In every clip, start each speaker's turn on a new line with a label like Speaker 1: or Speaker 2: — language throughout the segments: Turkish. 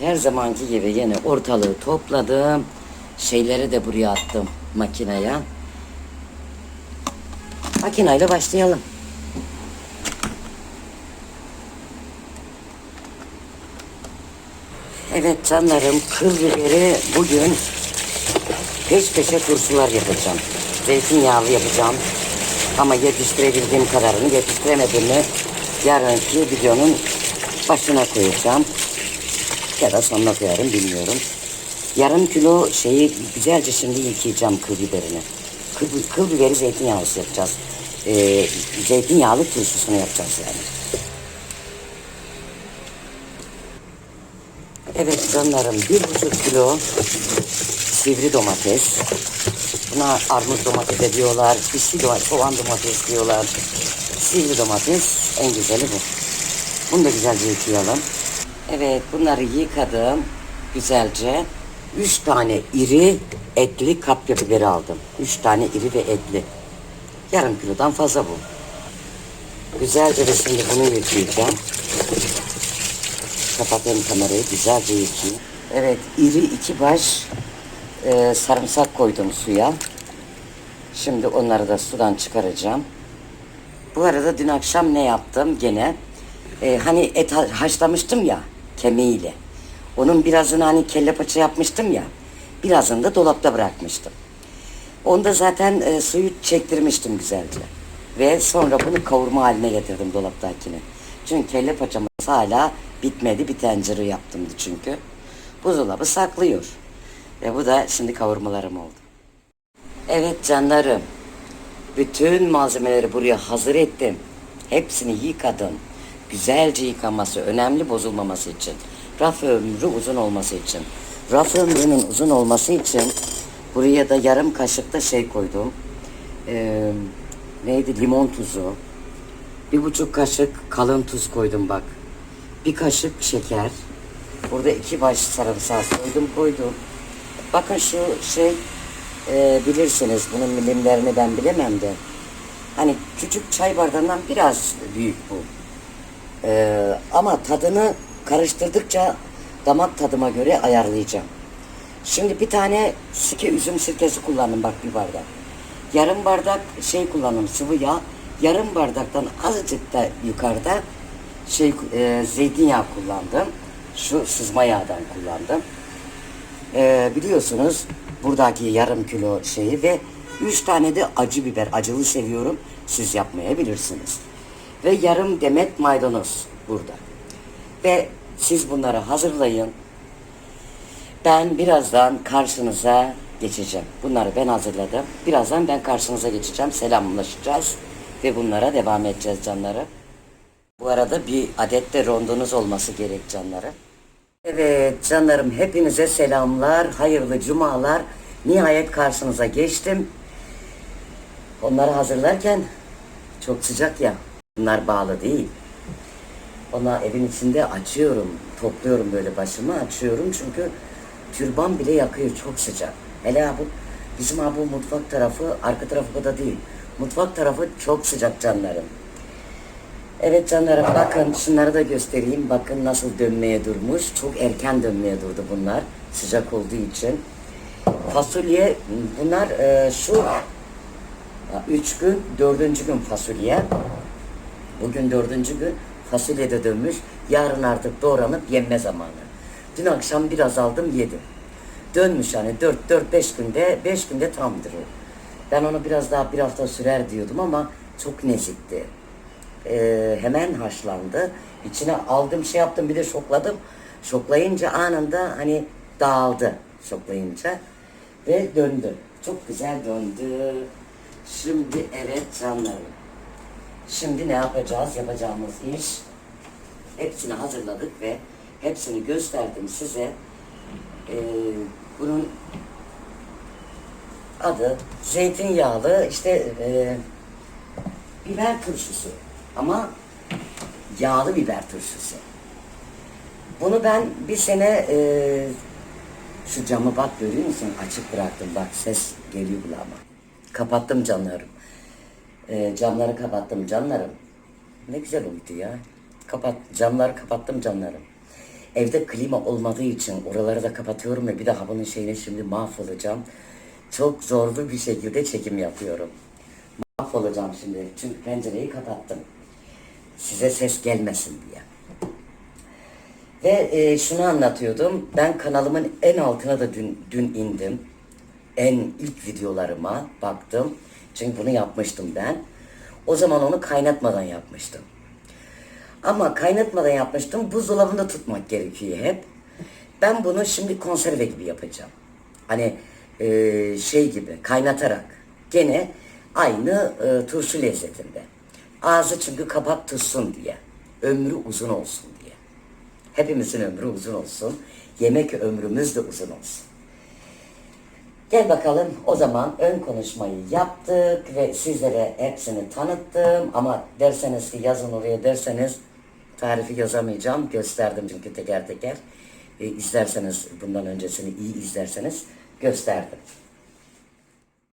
Speaker 1: Her zamanki gibi yine ortalığı topladım. Şeyleri de buraya attım makineye. Makineyle başlayalım. Evet canlarım kıl biberi bugün peş peşe turşular yapacağım. Zeytinyağlı yapacağım. Ama yetiştirebildiğim kadarını yetiştiremediğimi yarınki videonun başına koyacağım. Ya da sonuna koyarım bilmiyorum. Yarım kilo şeyi güzelce şimdi yıkayacağım kıl biberini. Kıl, kıl biberi zeytinyağlısı yapacağız. Ee, zeytinyağlı turşusunu yapacağız yani. Evet canlarım bir buçuk kilo sivri domates. Buna armut domates diyorlar, pişi domates, soğan domates diyorlar. Sivri domates en güzeli bu. Bunu da güzelce yıkayalım. Evet bunları yıkadım güzelce. Üç tane iri etli kapya biberi aldım. Üç tane iri ve etli. Yarım kilodan fazla bu. Güzelce de şimdi bunu yıkayacağım. Kapatayım kamerayı güzelce yıkayayım. Evet iri iki baş e, sarımsak koydum suya. Şimdi onları da sudan çıkaracağım. Bu arada dün akşam ne yaptım gene? E, hani et ha- haşlamıştım ya kemiğiyle. Onun birazını hani kelle paça yapmıştım ya. Birazını da dolapta bırakmıştım. Onda zaten e, suyu çektirmiştim güzelce. Ve sonra bunu kavurma haline getirdim dolaptakini. Çünkü kelle paçamız hala bitmedi. Bir tencere yaptımdı çünkü. Buzdolabı saklıyor. Ve bu da şimdi kavurmalarım oldu. Evet canlarım. Bütün malzemeleri buraya hazır ettim. Hepsini yıkadım. Güzelce yıkanması önemli bozulmaması için. Raf ömrü uzun olması için. Raf ömrünün uzun olması için buraya da yarım kaşık da şey koydum. Ee, neydi? Limon tuzu. Bir buçuk kaşık kalın tuz koydum bak. Bir kaşık şeker. Burada iki baş sarımsağı soydum koydum. Bakın şu şey e, bilirsiniz bunun milimlerini ben bilemem de. Hani küçük çay bardağından biraz büyük bu. E, ama tadını karıştırdıkça damak tadıma göre ayarlayacağım. Şimdi bir tane sike üzüm sirkesi kullandım bak bir bardak. Yarım bardak şey kullandım sıvı yağ. Yarım bardaktan azıcık da yukarıda şey e, zeytinyağı kullandım. Şu sızma yağdan kullandım. E, biliyorsunuz buradaki yarım kilo şeyi ve üç tane de acı biber. Acılı seviyorum. Siz yapmayabilirsiniz. Ve yarım demet maydanoz burada. Ve siz bunları hazırlayın. Ben birazdan karşınıza geçeceğim. Bunları ben hazırladım. Birazdan ben karşınıza geçeceğim. Selamlaşacağız ve bunlara devam edeceğiz canları. Bu arada bir adet de rondonuz olması gerek canları. Evet canlarım hepinize selamlar, hayırlı cumalar. Nihayet karşınıza geçtim. Onları hazırlarken çok sıcak ya. Bunlar bağlı değil. Ona evin içinde açıyorum, topluyorum böyle başımı açıyorum çünkü türban bile yakıyor çok sıcak. Hele bu bizim bu mutfak tarafı arka tarafı kadar değil. Mutfak tarafı çok sıcak canlarım. Evet canlarım bakın şunları da göstereyim. Bakın nasıl dönmeye durmuş. Çok erken dönmeye durdu bunlar. Sıcak olduğu için. Fasulye bunlar e, şu üç gün dördüncü gün fasulye. Bugün dördüncü gün fasulye de dönmüş. Yarın artık doğranıp yenme zamanı. Dün akşam biraz aldım yedim. Dönmüş hani dört, dört beş günde, beş günde tamdır o. Ben onu biraz daha bir hafta sürer diyordum ama çok nezikti. Ee, hemen haşlandı. İçine aldım şey yaptım bir de şokladım. Şoklayınca anında hani dağıldı şoklayınca ve döndü. Çok güzel döndü. Şimdi evet canlarım. Şimdi ne yapacağız? Yapacağımız iş hepsini hazırladık ve hepsini gösterdim size. Ee, bunun adı zeytinyağlı işte e, biber turşusu ama yağlı biber turşusu. Bunu ben bir sene e, şu camı bak görüyor musun? Açık bıraktım bak ses geliyor kulağıma. Kapattım canlarım. E, camları kapattım canlarım. Ne güzel oldu ya. Kapat, camları kapattım canlarım. Evde klima olmadığı için oraları da kapatıyorum ve bir daha bunun şeyini şimdi mahvolacağım. Çok zorlu bir şekilde çekim yapıyorum. Mahvolacağım şimdi çünkü pencereyi kapattım. Size ses gelmesin diye. Ve e, şunu anlatıyordum. Ben kanalımın en altına da dün, dün indim. En ilk videolarıma baktım. Çünkü bunu yapmıştım ben. O zaman onu kaynatmadan yapmıştım. Ama kaynatmadan yapmıştım. Buzdolabında tutmak gerekiyor hep. Ben bunu şimdi konserve gibi yapacağım. Hani e, şey gibi kaynatarak. Gene aynı e, turşu lezzetinde. Ağzı çünkü kapak tutsun diye. Ömrü uzun olsun diye. Hepimizin ömrü uzun olsun. Yemek ömrümüz de uzun olsun. Gel bakalım o zaman ön konuşmayı yaptık ve sizlere hepsini tanıttım ama derseniz ki yazın oraya derseniz tarifi yazamayacağım gösterdim çünkü teker teker e, izlerseniz bundan öncesini iyi izlerseniz gösterdim.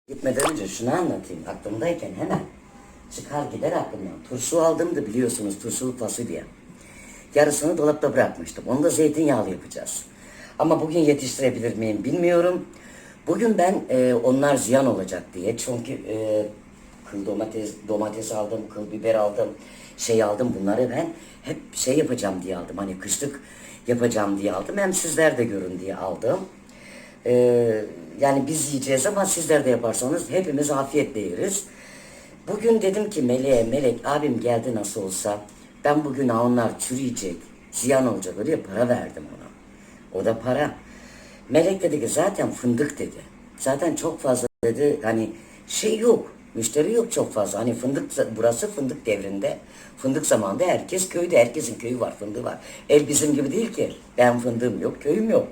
Speaker 1: Gitmeden önce şunu anlatayım aklımdayken hemen çıkar gider aklımdan. Turşu aldım da biliyorsunuz turşulu fasulye. Yarısını dolapta bırakmıştım. Onu da zeytinyağlı yapacağız. Ama bugün yetiştirebilir miyim bilmiyorum. Bugün ben e, onlar ziyan olacak diye çünkü e, kıl domates domates aldım, kıl biber aldım, şey aldım bunları ben hep şey yapacağım diye aldım. Hani kışlık yapacağım diye aldım. Hem sizler de görün diye aldım. E, yani biz yiyeceğiz ama sizler de yaparsanız hepimiz afiyetle yeriz. Bugün dedim ki Melek'e, Melek abim geldi nasıl olsa ben bugün onlar çürüyecek, ziyan olacak öyle para verdim ona. O da para. Melek dedi ki zaten fındık dedi. Zaten çok fazla dedi hani şey yok. Müşteri yok çok fazla. Hani fındık burası fındık devrinde. Fındık zamanında herkes köyde. Herkesin köyü var, fındığı var. El bizim gibi değil ki. Ben fındığım yok, köyüm yok.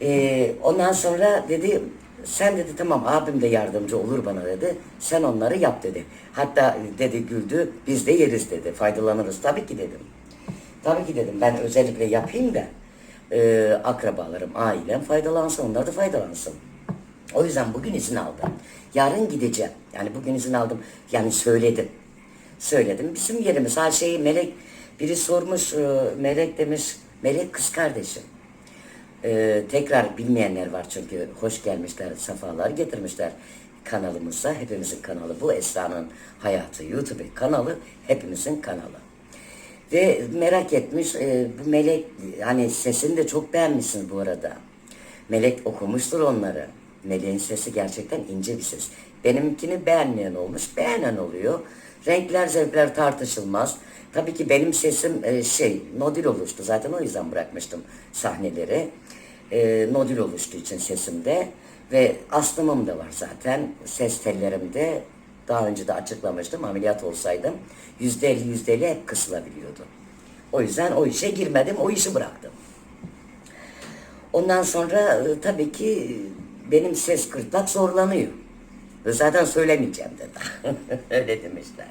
Speaker 1: Ee, ondan sonra dedi sen dedi tamam abim de yardımcı olur bana dedi. Sen onları yap dedi. Hatta dedi güldü biz de yeriz dedi. Faydalanırız tabii ki dedim. Tabii ki dedim ben özellikle yapayım da e, akrabalarım, ailem faydalansın, onlar da faydalansın. O yüzden bugün izin aldım. Yarın gideceğim. Yani bugün izin aldım. Yani söyledim. Söyledim. Bizim yerimiz her şeyi Melek biri sormuş e, Melek demiş Melek kız kardeşim. Ee, tekrar bilmeyenler var çünkü hoş gelmişler, sefalar getirmişler kanalımıza. Hepimizin kanalı bu Esra'nın hayatı YouTube kanalı hepimizin kanalı. Ve merak etmiş e, bu Melek hani sesini de çok beğenmişsiniz bu arada. Melek okumuştur onları. Melek'in sesi gerçekten ince bir ses. Benimkini beğenmeyen olmuş, beğenen oluyor. Renkler, zevkler tartışılmaz. Tabii ki benim sesim e, şey, nodül oluştu. Zaten o yüzden bırakmıştım sahneleri. E, nodül oluştuğu için sesimde. Ve astımım da var zaten. Ses tellerimde daha önce de açıklamıştım. Ameliyat olsaydım yüzde elli yüzde elli hep kısılabiliyordu. O yüzden o işe girmedim. O işi bıraktım. Ondan sonra e, tabii ki benim ses kırtlak zorlanıyor. Zaten söylemeyeceğim de daha. Öyle demişler.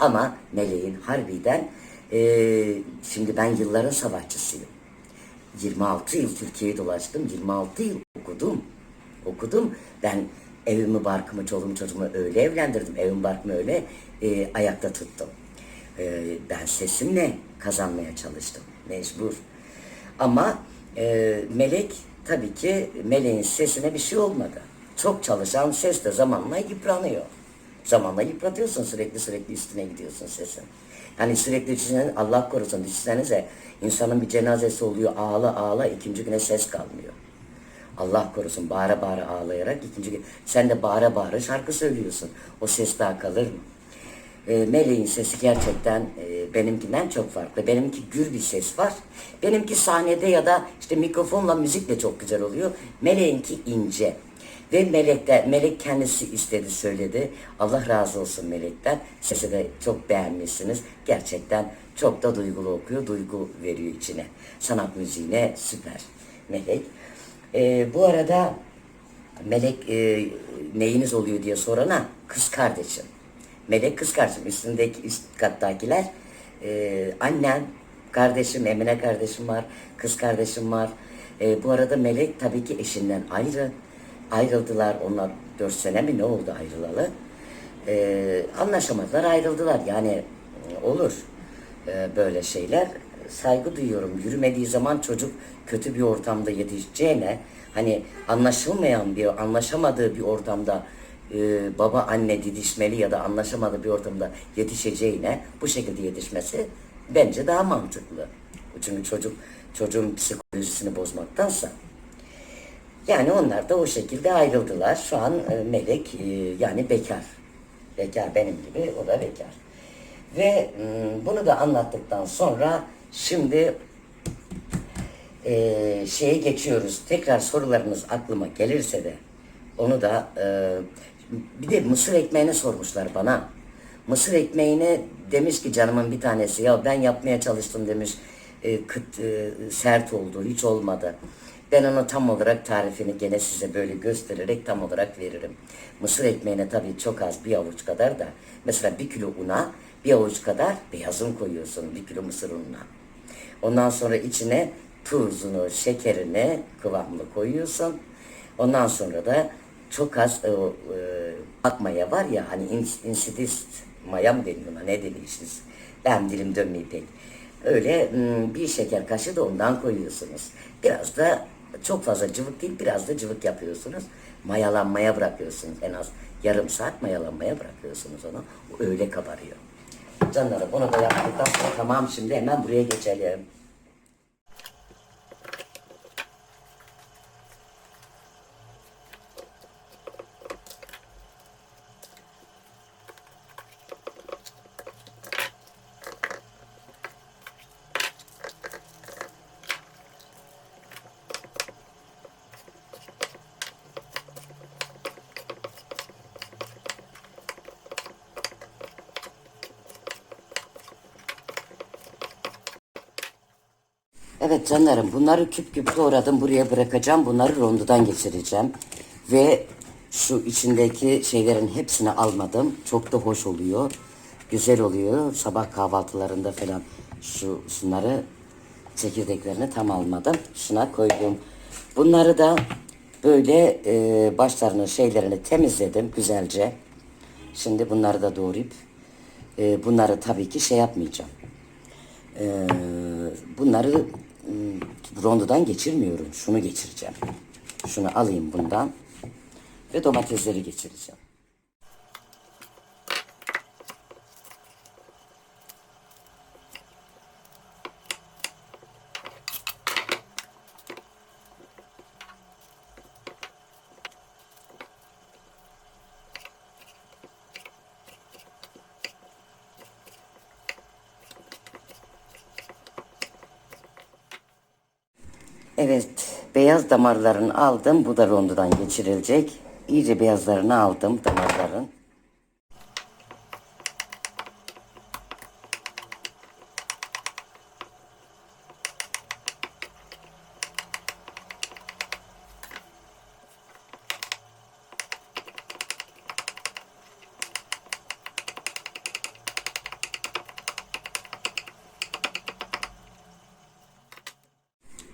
Speaker 1: Ama Meleğin harbiden e, şimdi ben yılların savaşçısıyım. 26 yıl Türkiye'yi dolaştım. 26 yıl okudum. Okudum. Ben evimi, barkımı, çoluğumu, çocuğumu öyle evlendirdim. Evimi, barkımı öyle e, ayakta tuttum. E, ben sesimle kazanmaya çalıştım. Mecbur. Ama e, Melek tabii ki Meleğin sesine bir şey olmadı. Çok çalışan ses de zamanla yıpranıyor. Zamanla yıpratıyorsun sürekli sürekli üstüne gidiyorsun sesin. Yani sürekli düşünün Allah korusun düşünsenize insanın bir cenazesi oluyor ağla ağla ikinci güne ses kalmıyor. Allah korusun bağıra bağıra ağlayarak ikinci gün sen de bağıra bağıra şarkı söylüyorsun. O ses daha kalır mı? E, Meleğin sesi gerçekten e, benimkinden çok farklı. Benimki gür bir ses var. Benimki sahnede ya da işte mikrofonla müzikle çok güzel oluyor. Meleğinki ince. Ve Melek de, Melek kendisi istedi söyledi. Allah razı olsun Melek'ten. Sesi de çok beğenmişsiniz. Gerçekten çok da duygulu okuyor. Duygu veriyor içine. Sanat müziğine süper Melek. E, bu arada Melek e, neyiniz oluyor diye sorana kız kardeşim. Melek kız kardeşim. Üstündeki üst kattakiler e, annem, kardeşim, Emine kardeşim var, kız kardeşim var. E, bu arada Melek tabii ki eşinden ayrı. Ayrıldılar. Onlar dört sene mi ne oldu ayrılalı? E, anlaşamadılar, ayrıldılar. Yani e, olur e, böyle şeyler. saygı duyuyorum. Yürümediği zaman çocuk kötü bir ortamda yetişeceğine hani anlaşılmayan bir, anlaşamadığı bir ortamda e, baba anne didişmeli ya da anlaşamadığı bir ortamda yetişeceğine bu şekilde yetişmesi bence daha mantıklı. Çünkü çocuk çocuğun psikolojisini bozmaktansa. Yani onlar da o şekilde ayrıldılar. Şu an e, Melek e, yani bekar. Bekar benim gibi o da bekar. Ve m, bunu da anlattıktan sonra şimdi e, şeye geçiyoruz. Tekrar sorularınız aklıma gelirse de onu da e, bir de mısır ekmeğini sormuşlar bana. Mısır ekmeğini demiş ki canımın bir tanesi ya ben yapmaya çalıştım demiş. E, kıt, e, sert oldu, hiç olmadı. Ben onu tam olarak tarifini gene size böyle göstererek tam olarak veririm. Mısır ekmeğine tabii çok az bir avuç kadar da mesela bir kilo una bir avuç kadar beyaz un koyuyorsun bir kilo mısır ununa. Ondan sonra içine tuzunu, şekerini kıvamlı koyuyorsun. Ondan sonra da çok az e, e, ak maya var ya hani ins- insidist maya mı deniyor ona ne deniyor işte. Ben dilim dönmeyi pek. Öyle mm, bir şeker kaşığı da ondan koyuyorsunuz. Biraz da çok fazla cıvık değil biraz da cıvık yapıyorsunuz. Mayalanmaya bırakıyorsunuz en az yarım saat mayalanmaya bırakıyorsunuz onu. O öyle kabarıyor. Canlarım onu da yaptıktan sonra tamam şimdi hemen buraya geçelim. Canlarım bunları küp küp doğradım buraya bırakacağım. Bunları rondodan geçireceğim. Ve şu içindeki şeylerin hepsini almadım. Çok da hoş oluyor. Güzel oluyor. Sabah kahvaltılarında falan şu şunları çekirdeklerini tam almadım. Şuna koydum. Bunları da böyle e, başlarını şeylerini temizledim güzelce. Şimdi bunları da doğrayıp e, bunları tabii ki şey yapmayacağım. Ee, bunları rondodan geçirmiyorum. Şunu geçireceğim. Şunu alayım bundan. Ve domatesleri geçireceğim. Evet, beyaz damarlarını aldım. Bu da rondodan geçirilecek. İyice beyazlarını aldım damarların.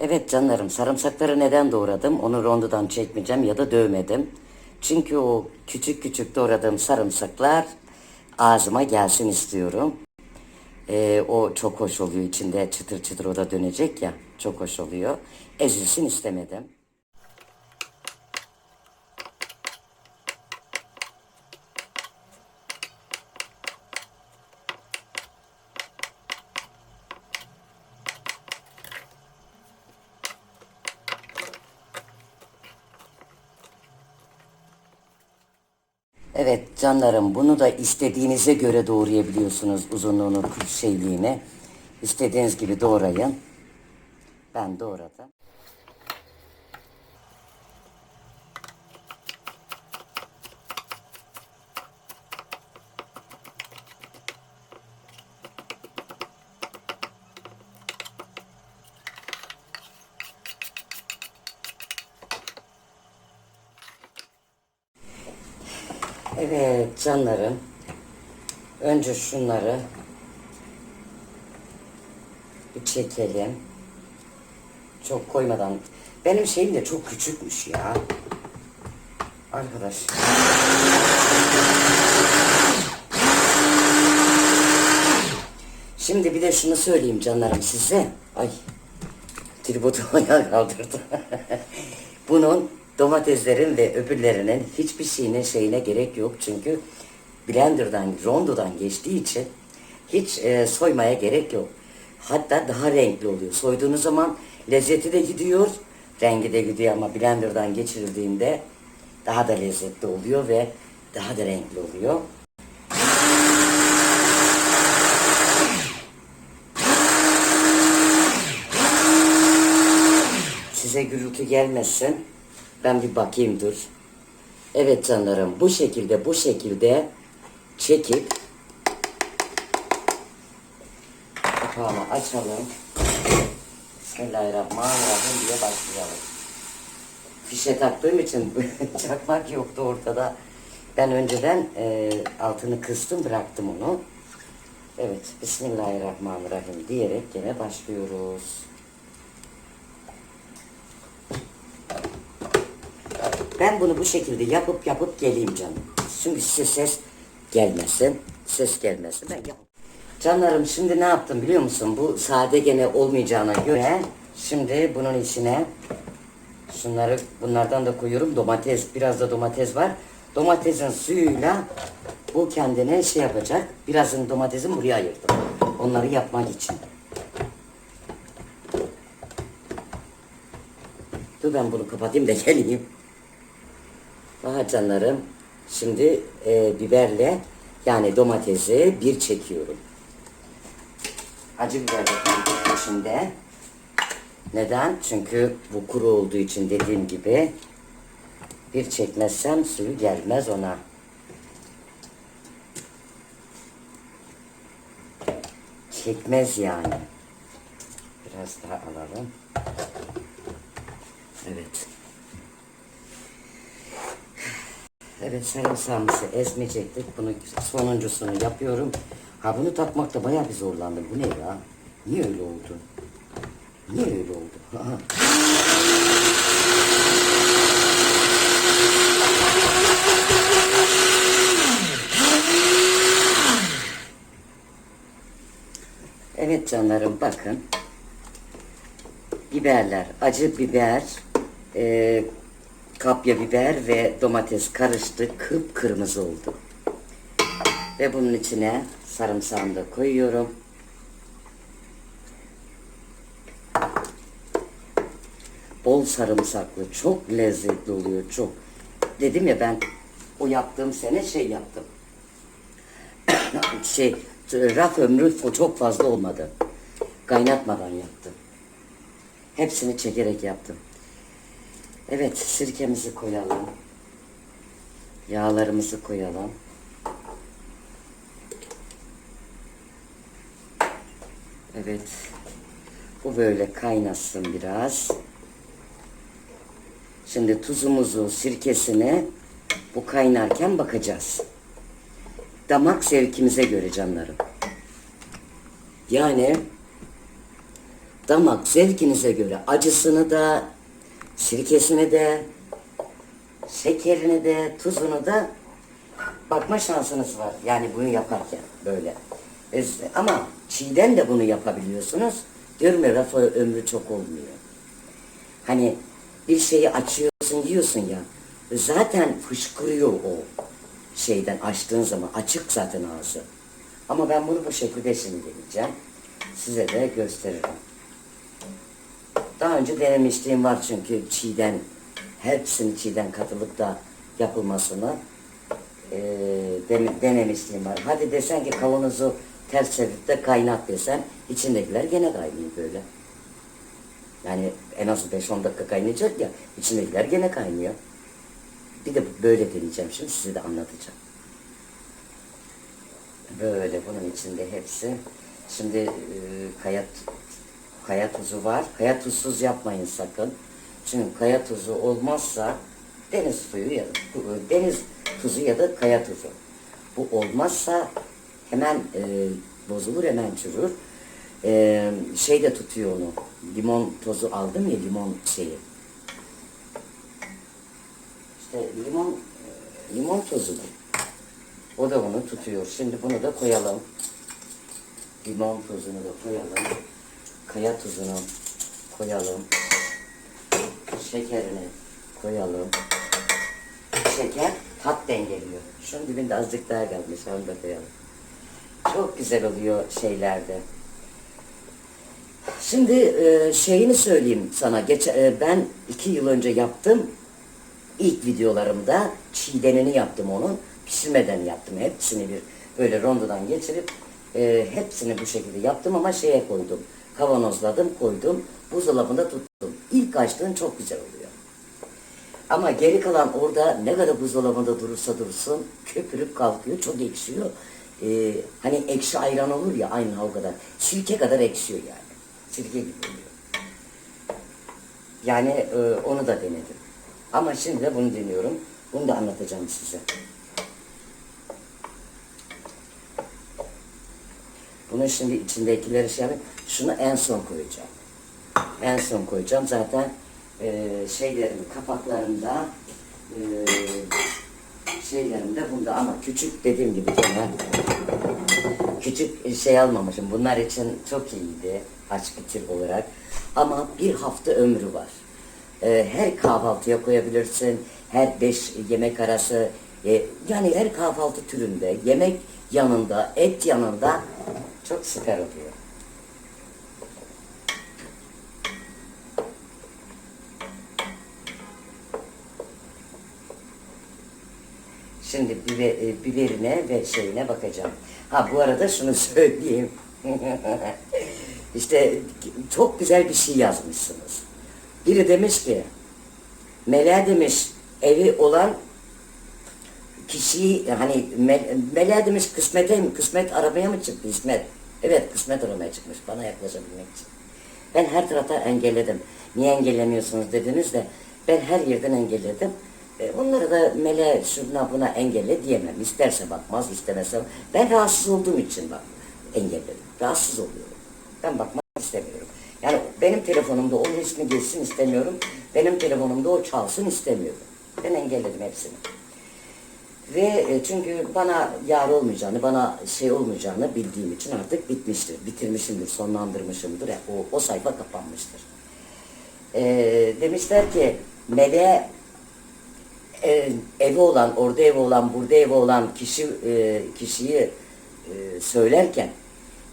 Speaker 1: Evet canlarım sarımsakları neden doğradım? Onu rondodan çekmeyeceğim ya da dövmedim. Çünkü o küçük küçük doğradığım sarımsaklar ağzıma gelsin istiyorum. Ee, o çok hoş oluyor içinde çıtır çıtır o da dönecek ya çok hoş oluyor. Ezilsin istemedim. Evet canlarım bunu da istediğinize göre doğrayabiliyorsunuz uzunluğunu, şeyliğini. İstediğiniz gibi doğrayın. Ben doğradım. Evet canlarım. Önce şunları bir çekelim. Çok koymadan. Benim şeyim de çok küçükmüş ya. Arkadaş. Şimdi bir de şunu söyleyeyim canlarım size. Ay tripodu ayağa kaldırdı. Bunun domateslerin ve öbürlerinin hiçbir şeyine şeyine gerek yok. Çünkü blenderdan, rondodan geçtiği için hiç e, soymaya gerek yok. Hatta daha renkli oluyor. Soyduğunuz zaman lezzeti de gidiyor, rengi de gidiyor ama blenderdan geçirildiğinde daha da lezzetli oluyor ve daha da renkli oluyor. Size gürültü gelmesin. Ben bir bakayım dur. Evet canlarım bu şekilde bu şekilde çekip kapağını açalım. Bismillahirrahmanirrahim diye başlayalım. Fişe taktığım için çakmak yoktu ortada. Ben önceden e, altını kıstım bıraktım onu. Evet Bismillahirrahmanirrahim diyerek gene başlıyoruz. Ben bunu bu şekilde yapıp yapıp geleyim canım. Çünkü size ses gelmesin. Ses gelmesin. Ben Canlarım şimdi ne yaptım biliyor musun? Bu sade gene olmayacağına göre şimdi bunun içine şunları bunlardan da koyuyorum. Domates biraz da domates var. Domatesin suyuyla bu kendine şey yapacak. Birazını domatesin buraya ayırdım. Onları yapmak için. Dur ben bunu kapatayım da geleyim. Aha canlarım. Şimdi e, biberle yani domatesi bir çekiyorum. Acı biber içinde. Neden? Çünkü bu kuru olduğu için dediğim gibi bir çekmezsem suyu gelmez ona. Çekmez yani. Biraz daha alalım. Evet. Evet sarımsağımızı ezmeyecektik. Bunu sonuncusunu yapıyorum. Ha bunu takmakta bayağı bir zorlandım. Bu ne ya? Niye öyle oldu? Niye öyle oldu? Evet canlarım bakın. Biberler, acı biber, e, kapya biber ve domates karıştı. Kıpkırmızı oldu. Ve bunun içine sarımsağını da koyuyorum. Bol sarımsaklı, çok lezzetli oluyor, çok. Dedim ya ben o yaptığım sene şey yaptım. şey, raf ömrü çok fazla olmadı. Kaynatmadan yaptım. Hepsini çekerek yaptım. Evet, sirkemizi koyalım. Yağlarımızı koyalım. Evet. Bu böyle kaynasın biraz. Şimdi tuzumuzu, sirkesini bu kaynarken bakacağız. Damak zevkimize göre canlarım. Yani damak zevkinize göre acısını da, sirkesini de, şekerini de, tuzunu da bakma şansınız var. Yani bunu yaparken böyle. Ama çiğden de bunu yapabiliyorsunuz. Diyorum ya rafa ömrü çok olmuyor. Hani bir şeyi açıyorsun yiyorsun ya. Zaten fışkırıyor o şeyden açtığın zaman. Açık zaten ağzı. Ama ben bunu bu şekilde şimdi deneyeceğim. Size de gösteririm. Daha önce denemişliğim var çünkü çiğden hepsini çiğden katılıp da yapılmasını e, den- denemişliğim var. Hadi desen ki kavanozu ters çevirip de kaynat desen içindekiler gene kaynıyor böyle. Yani en az 5-10 dakika kaynayacak ya içindekiler gene kaynıyor. Bir de böyle deneyeceğim şimdi size de anlatacağım. Böyle bunun içinde hepsi. Şimdi e, kaya, kaya tuzu var. Kaya tuzsuz yapmayın sakın. Çünkü kaya tuzu olmazsa deniz suyu ya da deniz tuzu ya da kaya tuzu. Bu olmazsa hemen e, bozulur hemen çürür. E, şey de tutuyor onu. Limon tozu aldım ya limon şeyi. İşte limon e, limon tozu bu. O da bunu tutuyor. Şimdi bunu da koyalım. Limon tuzunu da koyalım. Kaya tuzunu koyalım. Şekerini koyalım. Şeker tat dengeliyor. Şunun dibinde azıcık daha kalmış. Onu da koyalım. Çok güzel oluyor şeylerde. Şimdi e, şeyini söyleyeyim sana. Geç, e, ben iki yıl önce yaptım. İlk videolarımda çiğdenini yaptım onun. Pişirmeden yaptım. Hepsini bir böyle rondodan geçirip e, hepsini bu şekilde yaptım ama şeye koydum. Kavanozladım, koydum. Buzdolabında tuttum. İlk açtığın çok güzel oluyor. Ama geri kalan orada ne kadar buzdolabında durursa dursun köpürüp kalkıyor, çok ekşiyor. Ee, hani ekşi ayran olur ya aynı o kadar. Sirke kadar ekşiyor yani. Sirke gibi oluyor. Yani e, onu da denedim. Ama şimdi de bunu deniyorum. Bunu da anlatacağım size. Bunun şimdi içindekileri şey yapayım. Şunu en son koyacağım. En son koyacağım. Zaten e, şeylerin kapaklarında e, şeylerimde bunda ama küçük dediğim gibi gene küçük şey almamışım. Bunlar için çok iyiydi bitir olarak. Ama bir hafta ömrü var. E, her kahvaltıya koyabilirsin. Her beş yemek arası e, yani her kahvaltı türünde yemek yanında, et yanında çok süper oluyor. Şimdi e, biberine ve şeyine bakacağım. Ha bu arada şunu söyleyeyim. işte çok güzel bir şey yazmışsınız. Biri demiş ki, Mela demiş evi olan kişiyi hani me, Mela demiş kısmete mi, kısmet aramaya mı çıktı kısmet? Evet kısmet aramaya çıkmış bana yaklaşabilmek için. Ben her tarafta engelledim. Niye engellemiyorsunuz dediniz de ben her yerden engelledim. E, onları da mele şuna buna engelle diyemem. İsterse bakmaz, istemezse. Ben rahatsız olduğum için bak engelledim. Rahatsız oluyorum. Ben bakmak istemiyorum. Yani benim telefonumda onun ismi geçsin istemiyorum. Benim telefonumda o çalsın istemiyorum. Ben engelledim hepsini. Ve e, çünkü bana yar olmayacağını, bana şey olmayacağını bildiğim için artık bitmiştir. Bitirmişimdir, sonlandırmışımdır. Yani o, o sayfa kapanmıştır. E, demişler ki meleğe e, evi olan, orada evi olan, burada evi olan kişi e, kişiyi e, söylerken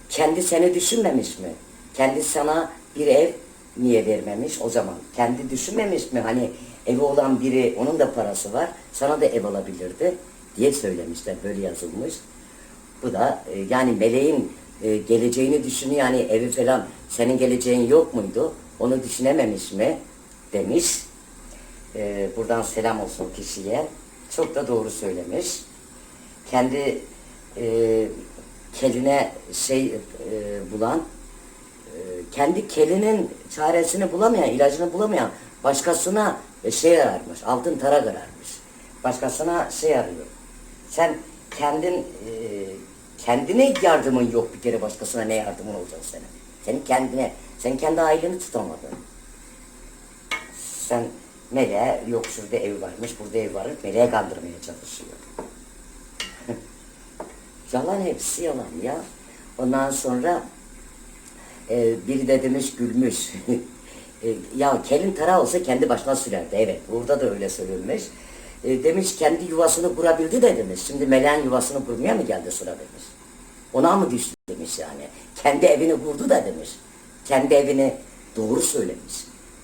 Speaker 1: kendi seni düşünmemiş mi? Kendi sana bir ev niye vermemiş o zaman? Kendi düşünmemiş mi? Hani evi olan biri, onun da parası var, sana da ev alabilirdi diye söylemişler, böyle yazılmış. Bu da yani meleğin geleceğini düşünüyor, yani evi falan, senin geleceğin yok muydu? Onu düşünememiş mi? Demiş. E, buradan selam olsun kişiye. Çok da doğru söylemiş. Kendi e, keline şey e, bulan, e, kendi kelinin çaresini bulamayan, ilacını bulamayan başkasına e, şey ararmış, altın tarak ararmış. Başkasına şey arıyor. Sen kendin e, kendine yardımın yok bir kere başkasına ne yardımın olacak senin? Senin kendine, sen kendi aileni tutamadın. Sen meleğe yok şurada ev varmış, burada ev varmış, meleğe kandırmaya çalışıyor. yalan hepsi yalan ya. Ondan sonra e, biri de demiş gülmüş. e, ya kelin tara olsa kendi başına sürerdi. Evet burada da öyle söylenmiş. E, demiş kendi yuvasını kurabildi de demiş. Şimdi meleğin yuvasını kurmaya mı geldi sıra demiş. Ona mı düştü demiş yani. Kendi evini kurdu da demiş. Kendi evini doğru söylemiş.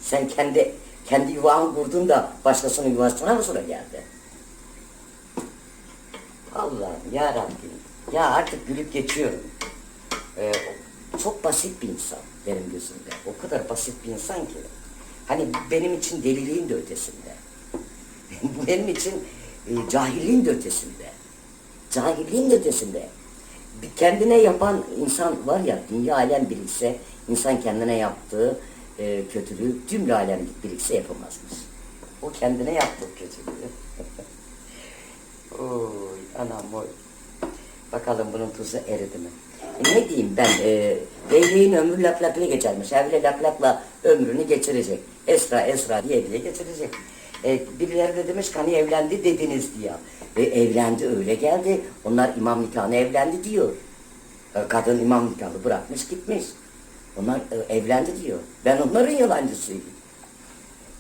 Speaker 1: Sen kendi kendi yuvanı kurdun da başkasının yuvasına mı sıra geldi? Allah'ım ya Rabbim. Ya artık gülüp geçiyorum. Ee, çok basit bir insan benim gözümde. O kadar basit bir insan ki. Hani benim için deliliğin de ötesinde. benim için e, cahilliğin de ötesinde. Cahilliğin de ötesinde. Bir kendine yapan insan var ya, dünya alem birikse, insan kendine yaptığı e, kötülüğü cümle alem birikse yapamazmış. O kendine yaptığı kötülüğü. Oy anam oy. Bakalım bunun tuzu eridi mi? E ne diyeyim ben? E, Leyleğin ömrü lak lakla geçermiş. Evle lak lakla ömrünü geçirecek. Esra Esra diye diye geçirecek. E, birileri de demiş ki hani evlendi dediniz diye. E, evlendi öyle geldi. Onlar imam nikahına evlendi diyor. E, Kadın imam nikahı bırakmış gitmiş. Onlar e, evlendi diyor. Ben onların yalancısıyım.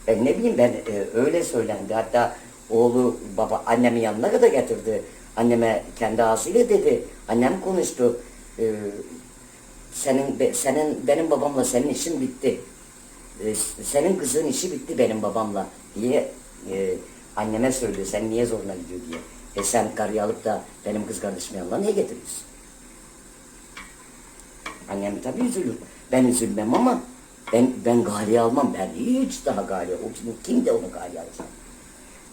Speaker 1: Ben ne bileyim ben e, öyle söylendi. Hatta oğlu baba annemin yanına kadar getirdi. Anneme kendi ağzıyla dedi. Annem konuştu. E, senin be- senin benim babamla senin işin bitti. E, senin kızın işi bitti benim babamla diye e, anneme söylüyor. Sen niye zoruna gidiyor diye. E sen karıyı alıp da benim kız kardeşimi yanına niye getiriyorsun? Annem tabii üzülür. Ben üzülmem ama ben ben galiye almam. Ben hiç daha galiye. O kim, de onu galiye alacak.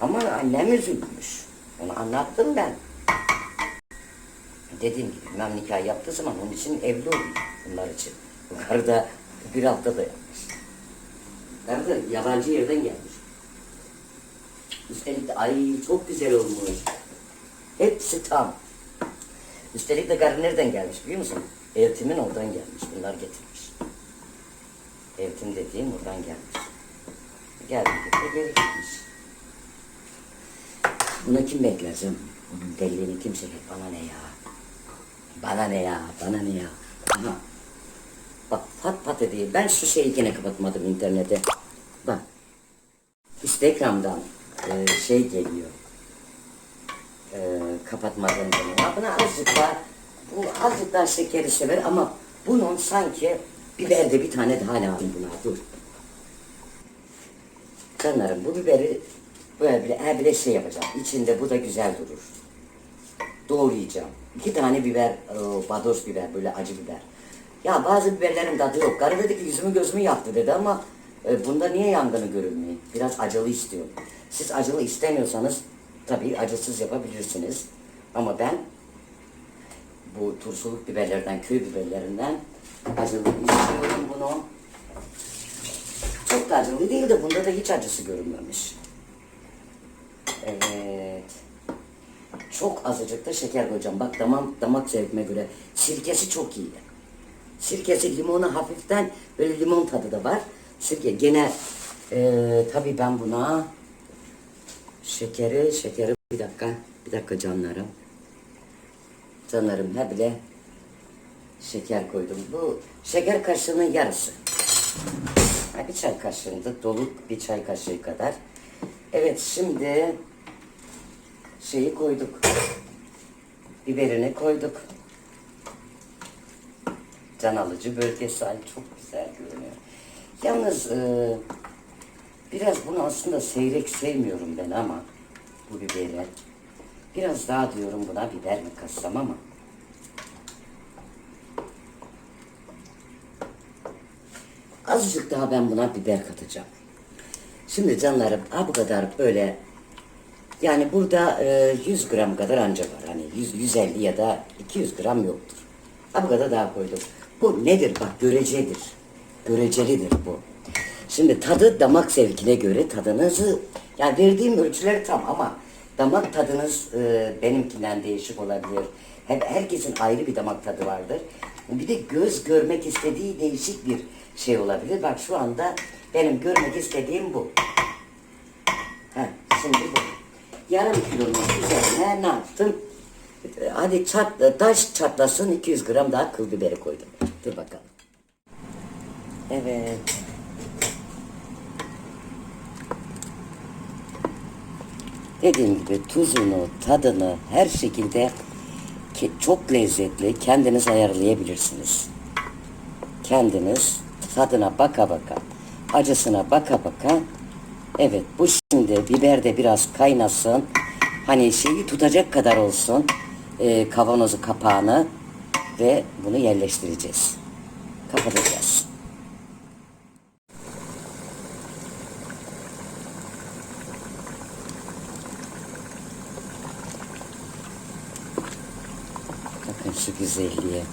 Speaker 1: Ama annem üzülmüş. Onu anlattım ben. Dediğim gibi imam nikah yaptığı zaman onun için evli oluyor bunlar için. Bu karı da bir hafta da yapmış. Karı da yabancı yerden gelmiş. Üstelik de ay çok güzel olmuş. Hepsi tam. Üstelik de karı nereden gelmiş biliyor musun? Eltim'in oradan gelmiş. Bunlar getirmiş. Eltim dediğim oradan gelmiş. Geldi gitti geri gitmiş. Buna kim bekler canım? Bunun deliliğini kim çeker? Bana ne ya? Bana ne ya? Bana ne ya? Aha. Bak pat pat edeyim. Ben şu şeyi yine kapatmadım internete. Bak. Instagram'dan e, şey geliyor. E, kapatmadım bunu. Buna azıcık daha bu azıcık daha şekeri sever ama bunun sanki biberde bir tane daha lazım buna. Dur. Canlarım bu biberi böyle bile, he bile şey yapacağım. İçinde bu da güzel durur. Doğrayacağım. İki tane biber, e, bados biber, böyle acı biber. Ya bazı biberlerin tadı yok. Karı dedi ki yüzümü gözümü yaktı dedi ama e, bunda niye yangını görülmüyor? Biraz acılı istiyor. Siz acılı istemiyorsanız tabii acısız yapabilirsiniz. Ama ben bu turşuluk biberlerden, köy biberlerinden acılı istiyorum bunu. Çok da acılı değil de bunda da hiç acısı görünmemiş. Evet. Çok azıcık da şeker koyacağım. Bak damak, damak zevkime göre. Sirkesi çok iyi. Sirkesi limonu hafiften böyle limon tadı da var. Sirke gene eee tabii ben buna şekeri, şekeri bir dakika, bir dakika canlarım. Canlarım he bile şeker koydum. Bu şeker kaşığının yarısı. Ha, bir çay kaşığında dolu bir çay kaşığı kadar. Evet şimdi şeyi koyduk. Biberini koyduk. Can alıcı bölgesi ay çok güzel görünüyor. Yalnız e, biraz bunu aslında seyrek sevmiyorum ben ama bu biberi. Biraz daha diyorum buna biber mi katsam ama. Azıcık daha ben buna biber katacağım. Şimdi canlarım ha bu kadar böyle yani burada e, 100 gram kadar anca var. Hani 100, 150 ya da 200 gram yoktur. Ha bu kadar daha koydum. Bu nedir? Bak görecedir. Görecelidir bu. Şimdi tadı damak zevkine göre tadınızı yani verdiğim ölçüler tam ama damak tadınız e, benimkinden değişik olabilir. Hep herkesin ayrı bir damak tadı vardır. Bir de göz görmek istediği değişik bir şey olabilir. Bak şu anda benim görmek istediğim bu. Heh, şimdi bu. Yarım kilonun üzerine ne yaptım? Hadi çat, taş çatlasın 200 gram daha kıl biberi koydum. Dur bakalım. Evet. Dediğim gibi tuzunu, tadını her şekilde ki çok lezzetli kendiniz ayarlayabilirsiniz. Kendiniz tadına baka baka, acısına baka baka Evet bu şimdi biber de biraz kaynasın. Hani şeyi tutacak kadar olsun. Ee, kavanozu kapağını ve bunu yerleştireceğiz. Kapatacağız. Bakın şu güzelliğe.